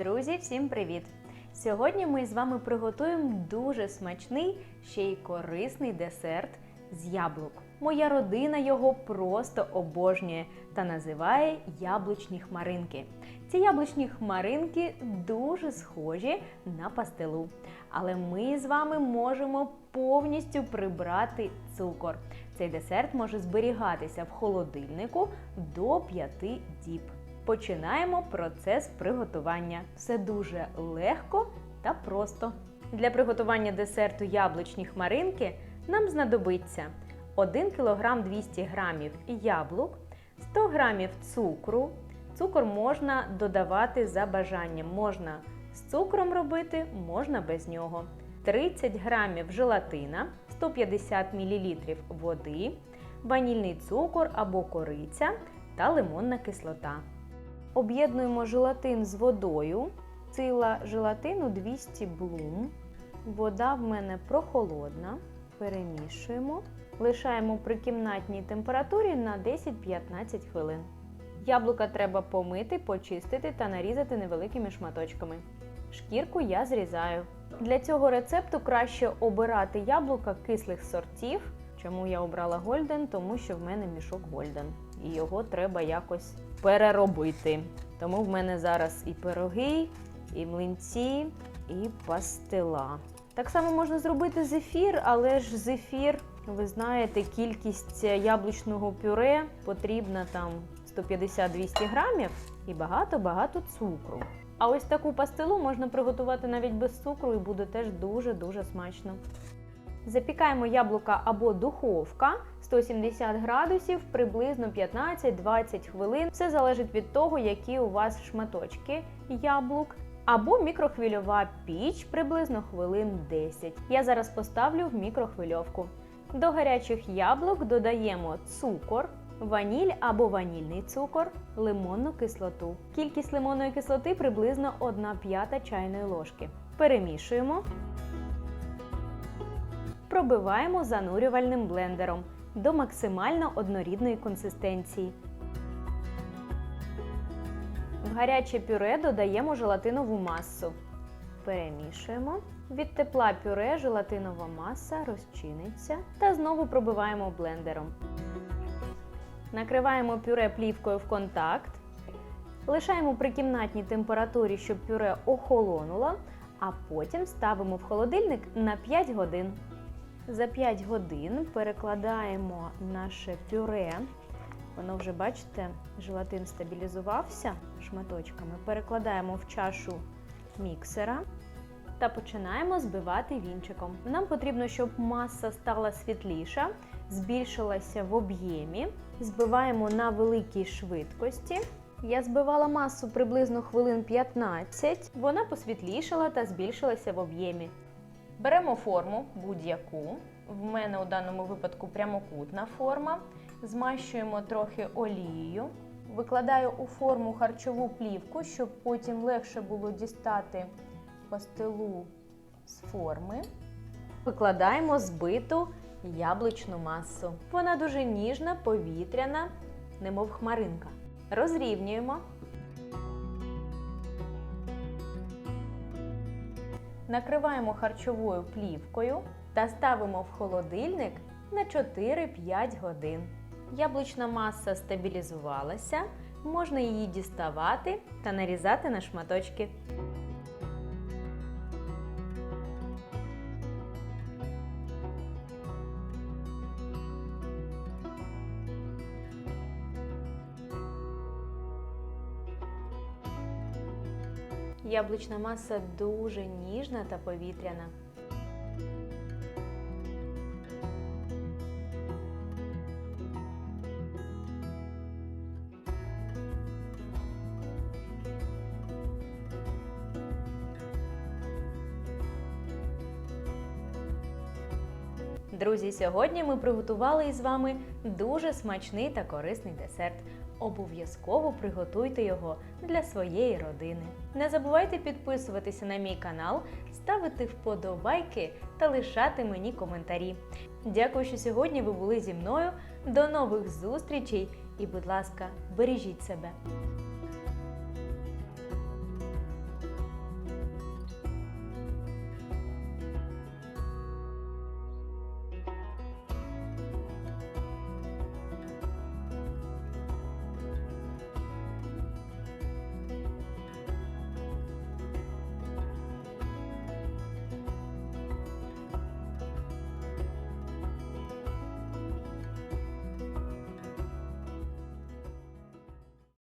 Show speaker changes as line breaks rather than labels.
Друзі, всім привіт! Сьогодні ми з вами приготуємо дуже смачний, ще й корисний десерт з яблук. Моя родина його просто обожнює та називає яблучні хмаринки. Ці яблучні хмаринки дуже схожі на пастилу, але ми з вами можемо повністю прибрати цукор. Цей десерт може зберігатися в холодильнику до 5 діб. Починаємо процес приготування. Все дуже легко та просто. Для приготування десерту яблучні хмаринки нам знадобиться 1 кг 200 г яблук, 100 г цукру. Цукор можна додавати за бажанням. Можна з цукром робити, можна без нього. 30 г желатина, 150 мл води, ванільний цукор або кориця та лимонна кислота. Об'єднуємо желатин з водою. Сила желатину 200 блум. Вода в мене прохолодна. Перемішуємо. Лишаємо при кімнатній температурі на 10-15 хвилин. Яблука треба помити, почистити та нарізати невеликими шматочками. Шкірку я зрізаю. Для цього рецепту краще обирати яблука кислих сортів. Чому я обрала Гольден? Тому що в мене мішок Гольден. І його треба якось переробити. Тому в мене зараз і пироги, і млинці, і пастила. Так само можна зробити зефір, але ж зефір, ви знаєте, кількість яблучного пюре потрібна там 150-200 грамів і багато-багато цукру. А ось таку пастилу можна приготувати навіть без цукру і буде теж дуже-дуже смачно. Запікаємо яблука або духовка 170 градусів приблизно 15-20 хвилин. Все залежить від того, які у вас шматочки яблук. Або мікрохвильова піч приблизно хвилин 10. Я зараз поставлю в мікрохвильовку. До гарячих яблук додаємо цукор, ваніль або ванільний цукор, лимонну кислоту. Кількість лимонної кислоти приблизно 1 п'ята чайної ложки. Перемішуємо. Пробиваємо занурювальним блендером до максимально однорідної консистенції. В гаряче пюре додаємо желатинову масу. Перемішуємо. Від тепла пюре желатинова маса розчиниться та знову пробиваємо блендером. Накриваємо пюре плівкою в контакт. Лишаємо при кімнатній температурі, щоб пюре охолонуло, а потім ставимо в холодильник на 5 годин. За 5 годин перекладаємо наше пюре. Воно вже, бачите, желатин стабілізувався шматочками. Перекладаємо в чашу міксера та починаємо збивати вінчиком. Нам потрібно, щоб маса стала світліша, збільшилася в об'ємі. Збиваємо на великій швидкості. Я збивала масу приблизно хвилин 15. Вона посвітлішала та збільшилася в об'ємі. Беремо форму будь-яку. В мене у даному випадку прямокутна форма. Змащуємо трохи олією. Викладаю у форму харчову плівку, щоб потім легше було дістати пастилу з форми. Викладаємо збиту яблучну масу. Вона дуже ніжна, повітряна, немов хмаринка. Розрівнюємо. Накриваємо харчовою плівкою та ставимо в холодильник на 4-5 годин. Яблучна маса стабілізувалася, можна її діставати та нарізати на шматочки. Яблучна маса дуже ніжна та повітряна. Друзі, сьогодні ми приготували із вами дуже смачний та корисний десерт. Обов'язково приготуйте його для своєї родини. Не забувайте підписуватися на мій канал, ставити вподобайки та лишати мені коментарі. Дякую, що сьогодні ви були зі мною. До нових зустрічей і, будь ласка, бережіть себе!